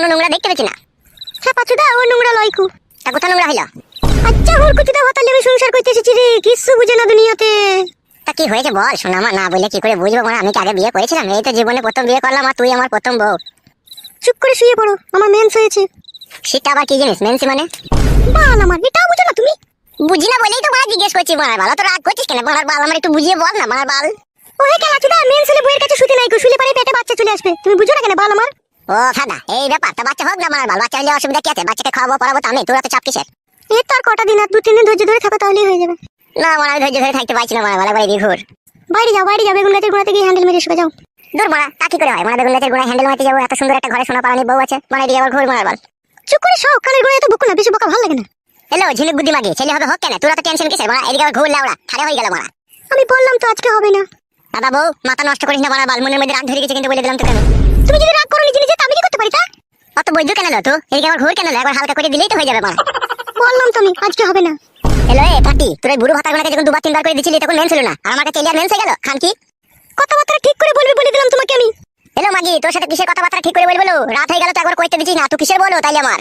কোনো নোংরা দেখতে পেছি না। হ্যাঁ পাচুদা ও নোংরা লয়কু তা কোথা নোংরা হইল? আচ্ছা ওর কুচিদা হতালে আমি সংসার করতে এসেছি রে কিচ্ছু বুঝে না দুনিয়াতে। তা কি হয়েছে বল শোনা মা না বলে কি করে বুঝব মানে আমি কি আগে বিয়ে করেছিলাম? এই তো জীবনে প্রথম বিয়ে করলাম আর তুই আমার প্রথম বউ। চুপ করে শুয়ে পড়ো আমার মেন্স হয়েছে। সেটা আবার কি জিনিস মেনসি মানে? বাল আমার এটাও বুঝো না তুমি। বুঝি না বলেই তো মারা জিজ্ঞেস করছি মার বাল তো রাগ করছিস কেন? মার বাল আমার একটু বুঝিয়ে বল না মার বাল। ও হে কেলা চুদা মেন্স হলে বইয়ের কাছে শুতে নাই গো শুলে পারে পেটে বাচ্চা চলে আসবে। তুমি বুঝো না কেন বাল আমার? ও ফাদা এই ব্যাপার তা বাচ্চা হোক না মার বাল বাচ্চা হলে অসুবিধা কি আছে? বাচ্চাকে খাওয়াবো পড়াবো তো আমি তোরা তো চাপ কিসের? এই তো আর কটা দিন আর দু তিন দিন ধৈর্য ধরে থাকো তাহলেই হয়ে যাবে। না ধৈর্য ধরে থাকতে পারছি না মার বাল একবার এদিকে ঘুর বাইরে যাও বাইরে যাও বেগুন গাছের গোড়াতে গিয়ে হ্যান্ডেল মেরে শুকে যাও। দূর মারা তা কি করে হয়? বেগুন গাছের গোড়ায় হ্যান্ডেল মারতে যাব এত সুন্দর একটা ঘরে সোনা পালানি বউ আছে মানে এদিকে আবার ঘুর বাল। চুপ করে সব কানের গোড়ায় তো বকো না বেশি বকা ভালো লাগে না। হ্যালো ঝিনুক বুদ্ধি মাগি ছেলে হবে হোক কেন? তোরা তো টেনশন কিসের? মারা এদিকে আবার ঘুর লাউড়া খারে হয়ে গেল মারা। আমি বললাম তো আজকে হবে না। দাদা বউ মাথা নষ্ট করিস না মারা বাল মনের মধ্যে রাগ ধরে গেছে কিন্তু বলে দিলাম তোকে আমি। তুমি যদি রাগ করো নিজে নিজে তা আমি কি করতে পারি তা? অত বৈদ্য কেন তো এদিকে আবার ঘুর কেন একবার হালকা করে দিলেই তো হয়ে যাবে বললাম তো আমি আজকে হবে না। হ্যালো এ পাটি তোর বুড়ো ভাতা গুলোকে যখন দুবার তিনবার করে দিছিলি তখন মেন ছিল না। আর আমার কাছে এলিয়ার মেন হয়ে গেল? খান কি? কথাবার্তা ঠিক করে বলবি বলে দিলাম তোমাকে আমি। হ্যালো মাগি তোর সাথে কিসের কথাবার্তা ঠিক করে বলব? রাত হয়ে গেল তো একবার কইতে দিছিস না তুই কিসের বলো তাইলে আমার?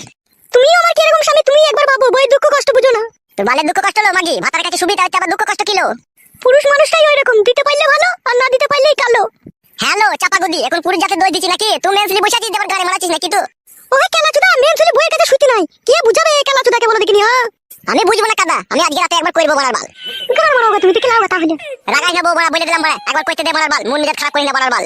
তুমিও আমার কীরকম স্বামী? তুমি একবার ভাবো বই দুঃখ কষ্ট বুঝো না। তোর বালের দুঃখ কষ্ট হলো মাগি? ভাতার কাছে সুবিধা হচ্ছে আবার দুঃখ কষ্ট কিলো পুরুষ মানুষটাই ওই রকম দিতে পারলে ভালো আর না দিতে পারলেই কালো। হ্যালো চাপা গুদি এখন পুরুষ জাতে দই দিচ্ছি নাকি? তুই মেনসলি বসে আছিস আবার গাড়ি মারাচ্ছিস নাকি তুই? ওই কেলা চুদা মেন বইয়ের কাছে শুতে নাই। কে বুঝাবে এই কেলা চুদাকে বলে দেখিনি হ্যাঁ? আমি বুঝব না কাদা। আমি আজকে রাতে একবার করব মারার বাল। মারাও গা তুমি তো কেলা তাহলে। রাগাই না বউ মারা বলে দিলাম মারা একবার কইতে দে মারার বাল। মন মেজাজ খারাপ করি না মারার বাল।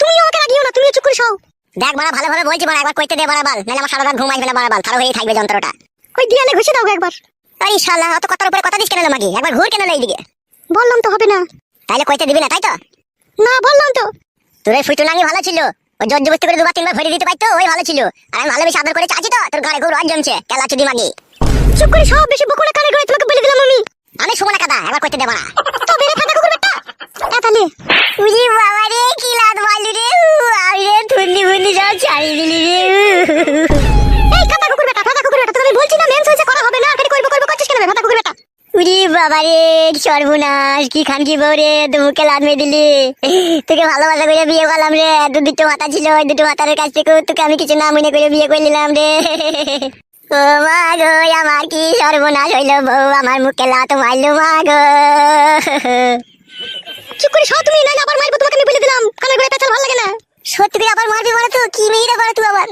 তুমি আমাকে রাগিও না তুমি চুপ করে সও দেখ মারা ভালোভাবে বলছি মারা একবার কইতে দে মারার বাল। নাহলে আমার সারা রাত ঘুম আসবে না মারার বাল। খারাপ হয়েই থাকবে যন্ত্রটা। ওই দিয়ালে ঘষে দাও একবার। এই শালা অত কথার উপরে কথা দিস কেন লো মাগি একবার ঘুর কেন লো এইদিকে? বললাম তো হবে না। তাইলে কইতে দিবি না তাই তো? না বললাম তো। তোর ফুটু নাঙ্গি ভালো ছিল। ওই জোর জবস্তি করে দুবার তিনবার ভরে দিতে পারতো ওই ভালো ছিল। আর আমি ভালোবেসে আদর করে চাচ্ছি তো তোর ঘরে ঘুর আর জমছে কেলা চুদি মাগি। চুপ করে সব বেশি বকুড়া কানে করে তোমাকে বলে দিলাম আমি। আমি শুভ না কাদা একবার কইতে দে মারা তো বেরে ফাটা কুকুর বেটা এতালে উজি বাবা রে কি লাদ মারলি রে আমি রে থুন্নি ফুন্নি সব ছাড়ি দিলি রে এই কাটা কুকুর বেটা ফাটা কুকুর বেটা তোকে আমি বলছি না মেন্স হয়েছে করা হবে না খালি করব করব করছিস কেন বে, ফাটা কুকুর বেটা উরি বাবা রে সর্বনাশ কি খান কি বউ রে? তুই মুখে লাদ মেয়ে দিলি। তোকে ভালোবাসা করে বিয়ে করলাম রে। দু দুটো মাথা ছিল ওই দুটো মাথার কাছ থেকে তোকে আমি কিছু না মনে করে বিয়ে করে নিলাম রে। ও মা গো আমার কি সর্বনাশ হইল বউ আমার মুখে লাত মারলো মা গো। চুপ করে সব তুমি আবার মারবো তোমাকে আমি বলে দিলাম। কানে করে পেছাল ভালো লাগে না। সত্যি করে আবার মারবি মানে তো? কি মেয়েরা করে তুই আবার?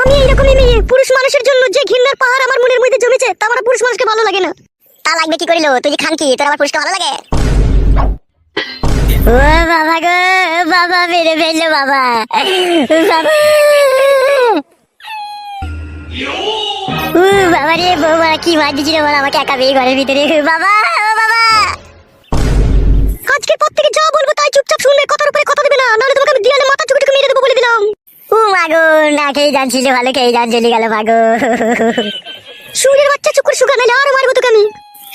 আমি এইরকমই মেয়ে। পুরুষ মানুষের জন্য যে ঘৃণার পাহাড় আমার মনের মধ্যে জমেছে তা আমার পুরুষ মানুষকে ভালো লাগে না। তা লাগবে কি করিল তুই খান কি তোর আবার পুরস্কার ভালো লাগে? ও বাবা গো বাবা মেরে ফেলল বাবা। বাবা। ও বাবা রে বৌমা কি মার দিছিল বল আমাকে একা বেয়ে ঘরের ভিতরে। বাবা ও বাবা। আজকের পর থেকে যা বলব তাই চুপচাপ শুনবে কথার উপরে কথা দেবে না নাহলে তোমাকে আমি দিয়ালে মাথা চুকে চুকে মেরে দেবো বলে দিলাম। ও মাগো না খেয়ে যাচ্ছিল ভালো খেয়ে যান চলে গেল মাগো সুরের বাচ্চা চুপ করে শুকা নাইলে আরও মারবো তোকে আমি।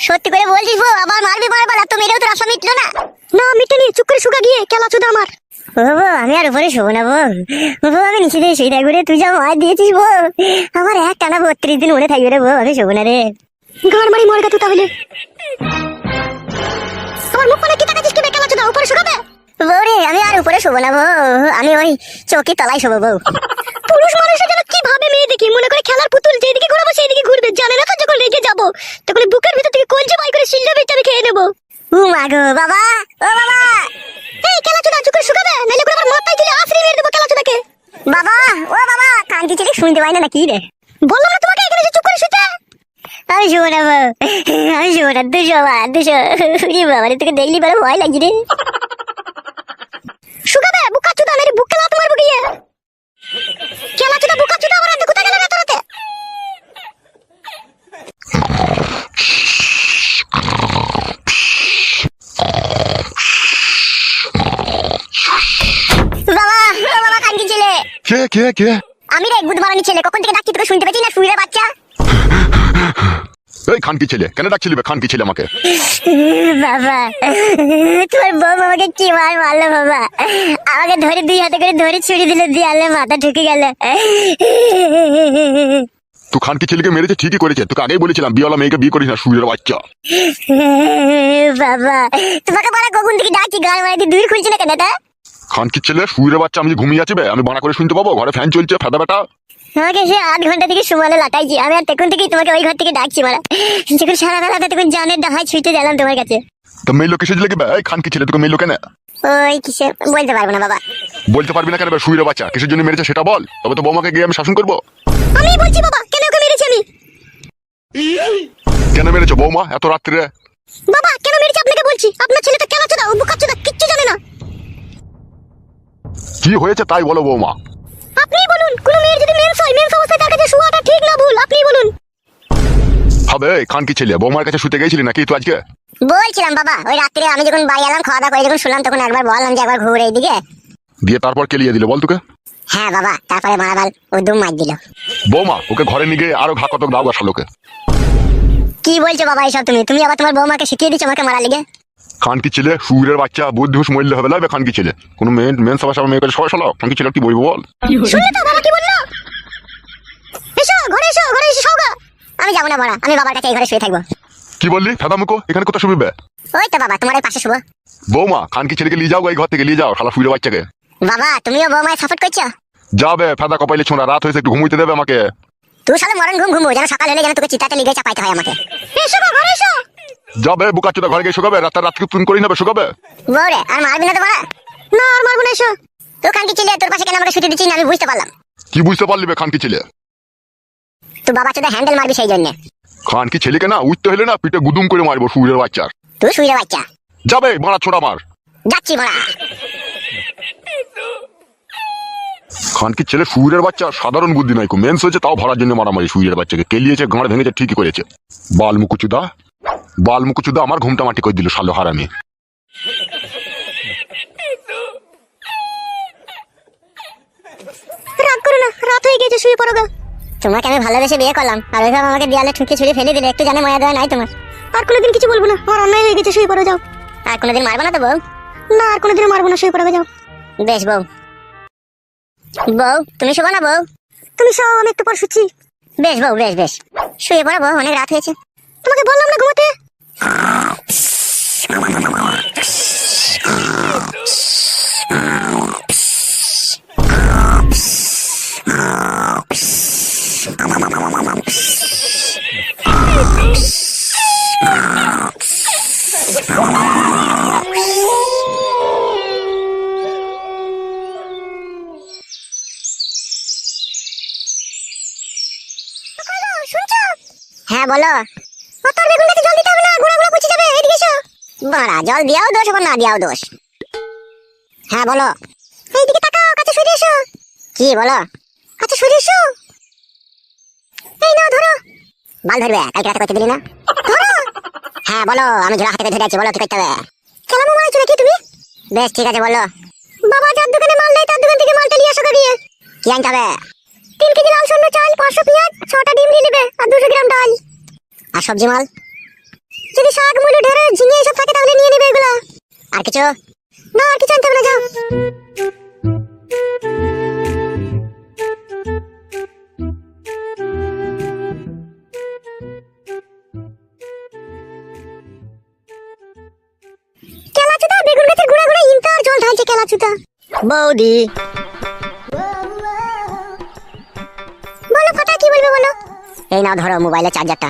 সত্যি করে বলছিস বউ আবার মারবি মারবার আর তো মেরেও তোর আশা মিটলো না। না মিটেনি চুপ করে শুকা গিয়ে কেলা চুদা আমার। ও বউ আমি আর উপরে শোবো না বউ। বউ আমি নিচে দিয়ে শুয়ে থাকব রে তুই যা মার দিয়েছিস বউ। আমার এক টানা বত্রিশ দিন মনে থাকবে রে বউ আমি শোবো না রে। গান মারি মরে গা তুই তাহলে। আমার মুখ মানে কি তাকাচ্ছিস কি বে কেলা চুদা? উপরে শুকাবে? বউ রে আমি আর উপরে শোবো না বউ আমি ওই চৌকি তলায় শোবো বউ। পুরুষ মানুষের মেয়ে দেখি মনে করে খেলার পুতুল যেদিকে ঘুরাবো সেইদিকে ঘুরবে। জানে না তো যখন রেগে যাব তখন বুকের ভিতর থেকে কলজে বাই করে বেচে আমি খেয়ে নেব। ও মাগো বাবা! ও বাবা! এই কেলা চুদা চুপ করে শুকাবে নাইলে করে আমার মাথায় তুলে আছড়ে মেরে দেবো কেলা চুদাকে বাবা ও বাবা কান্তি ছেলে শুনতে পাই না নাকি রে? বললাম না তোমাকে এখানে চুপ করে শুতে? আমি শোবো না আমি শোবো না দুশো বা দুশো। বাবা তোকে দেখলি বলে ভয় লাগছে রে। শুকাবে বুকা চুদা নাইলে বুকে লাত মারবো গিয়ে। কেলা চুদা বুকা চুদা আমার হাতে কোথায় গেল রাতে রাতে বাবা ও বাবা কান্তি ছেলে কে কে কে? আমি রে গুদ মারানি ছেলে কখন থেকে ডাকছি তোকে শুনতে পাচ্ছি না? শুয়ে বাচ্চা। এই খানকি ছেলে কেন ডাকছিলি বে খানকি ছেলে আমাকে? বাবা তোর বউ আমাকে কি মার মারলো বাবা? আমাকে ধরে দুই হাতে করে ধরে ছুরি দিল দিয়ালে মাথা ঢুকে গেল। তুই খানকি ছেলেকে মেরেছে ঠিকই করেছে। তোকে আগেই বলেছিলাম বিয়েওয়ালা মেয়েকে বিয়ে করিস না সুরের বাচ্চা। বাবা তোমাকে বলা কখন থেকে ডাকছি গান মারাতে দূর খুলছি না কেন তা খানকি ছেলে? সুরের বাচ্চা আমি ঘুমিয়ে আছি বে আমি বানা করে শুনতে পাবো? ঘরে ফ্যান চলছে ফেদা বেটা। আমাকে সে আধ ঘণ্টা থেকে সুমালে লাটাইছি। আমি আর তখন থেকেই তোমাকে ওই ঘর থেকে ডাকছি মারা। যখন সারা বেলাটা তখন জানের ডাহাই ছুটে গেলাম তোমার কাছে। তো মেয়ে লোক কিসে লেগে এই খান কি ছেলে তোকে মেয়ে লোকে না ওই কিসে? বলতে পারব না বাবা। বলতে পারবি না কেন শুইরে বাচ্চা? কিসের জন্য মেরেছে সেটা বল। তবে তো বৌমাকে গিয়ে আমি শাসন করব। আমি বলছি বাবা কেন ওকে মেরেছি আমি? কেন মেরেছো বৌমা এত রাত্রে বাবা কেন মেরেছি আপনাকে বলছি? আপনার ছেলেটা কেন চোদা ও বুকা চোদা কিচ্ছু জানে না। কি হয়েছে তাই বলো বৌমা। আপনিই বলুন কোন মেয়ের যদি মেন্স হয় মেন্স অবস্থায় তার কাছে শোয়াটা ঠিক না ভুল আপনিই বলুন। হবে খান কি ছেলে বৌমার কাছে শুতে গেছিলি নাকি তুই আজকে? বলছিলাম বাবা ওই রাত্রে আমি যখন বাড়ি এলাম খাওয়া দাওয়া করে যখন শুনলাম তখন একবার বললাম যে একবার ঘুরে এইদিকে। দিয়ে তারপর কে কেলিয়ে দিল বল তোকে। হ্যাঁ বাবা তারপরে মারাবাল ও দুম মার দিল। বৌমা ওকে ঘরে নিয়ে গিয়ে আরও ঘা কত দাও গা শালোকে কি বলছো বাবা এইসব তুমি? তুমি আবার তোমার বৌমাকে শিখিয়ে দিচ্ছ আমাকে মারা লিগে? খান কি ছেলে সুরের বাচ্চা বুদ্ধি হুস মরলে হবে লাগবে খান কি ছেলে। কোনো মেন মেন সবার সবার মেয়ে করে সবাই শালো খান কি ছেলে কি বলব বল? শুনলে তো বাবা কি বলল? এসো ঘরে এসো ঘরে এসে সৌগা আমি যাব না মারা আমি বাবার কাছে এই ঘরে শুয়ে থাকব। কি বললি? ফেদা মুখো এখানে কোথায় শুবিবে ওই তো বাবা তোমার পাশে শুভ বৌমা খান কি ছেলেকে নিয়ে যাও এই ঘর থেকে নিয়ে যাও শালা সুরের বাচ্চাকে। বাবা তুমিও বৌমায় সাপোর্ট করছ? যাবে ফেদা কপাইলে ছোঁড়া রাত হয়েছে একটু ঘুমুইতে দেবে আমাকে। তুই সালে মরণ ঘুম ঘুমবো যেন সকাল হলে যেন তোকে চিতাতে লিগে চাপাইতে হয় আমাকে। এসো গো, ঘরে এসো। যাবে বুকা চোদা ঘরে গিয়ে শুকাবে? রাতে রাতকে তুন করি নেবে শুকাবে? বৌরে আর মারবি না তো মারা না আর মারবো না এসো। তুই কানকি ছিলে তোর পাশে কেন আমাকে ছুটি দিচ্ছিস? না আমি বুঝতে পারলাম। কি বুঝতে পারলি বে খান কি ছেলে? তুই বাবা চোদা হ্যান্ডেল মারবি সেই জন্য। খান কি ছেলেকে না উঠতে হলে না পিঠে গুদুম করে মারবো সুরের বাচ্চার তুই শুয়ে বাচ্চা। যাবে মারা ছোড়া মার। যাচ্ছি মারা। খান কি ছেলে সুরের বাচ্চা সাধারণ বুদ্ধি নাই কো। মেন্স হয়েছে তাও ভরার জন্য মারামারি সুরের বাচ্চাকে। কেলিয়েছে গাঁড় ভেঙেছে ঠিকই করেছে। বাল মুকুচুদা বাল মুকুচুদা আমার ঘুমটা মাটি করে দিল শালো হারামি। রাগ করো না রাত হয়ে গেছে শুয়ে পড়ো গা। তোমাকে আমি ভালোবেসে বিয়ে করলাম আর ওইভাবে আমাকে দেয়ালে ঠুকে ছুড়ে ফেলে দিলে একটু জানে ময়া দেওয়া নাই তোমার। আর কোনোদিন কিছু বলব না আমার অন্যায় হয়ে গেছে শুয়ে পড়ো যাও। আর কোনোদিন মারবো না তো বউ? না আর কোনোদিনও মারবো না শুয়ে পড়ো যাও। বেশ বউ। বউ তুমি শোবো না বউ? তুমি সব আমি একটু পর শুচ্ছি। বেশ বউ বেশ বেশ। শুয়ে পড়ো বউ অনেক রাত হয়েছে। তোমাকে বললাম না ঘুমাতে? হ্যাঁ বলো। ও গাছে জল দিতে হবে না গোড়া গোড়া পচে যাবে এদিকে এসো বাড়া জল দিয়াও দোষ আবার না দিয়াও দোষ। হ্যাঁ বলো। এইদিকে তাকাও, কাছে সরে এসো। কি, বলো? কাছে সরে এসো। এই নাও, ধরো। বাল ধরবে, কালকে রাতে করতে দিলি না? ধরো। হ্যাঁ বলো, আমি জোড়া হাতে ধরে আছি, বলো, কি করতে হবে? খেলা মোবাইল আছে নাকি তুমি? বেশ, ঠিক আছে, বলো। বাবা, যার দোকানে মাল দেয় তার দোকান থেকে মালটা নিয়ে আসো গিয়ে। কি আনতে হবে? তিন কেজি লাল সন্ন্য চাল, পাঁচশো পেঁয়াজ, ছটা ডিম নিয়ে নেবে, আর দুশো গ্রাম ডাল। আর সবজি মাল? যদি শাক মুলো ঢেঁড়ে ঝিঙে এসব থাকে তাহলে নিয়ে নেবে এগুলো। আর কিছু? না আর কিছু আনতে হবে না যাও। কেলাচুদা বেগুন গাছের গুঁড়া গুঁড়া ইন্টার জল ঢালছে কেলাচুদা। বৌদি। বলো ফাটা কি বলবে বলো? এই নাও ধরো মোবাইলের চার্জারটা।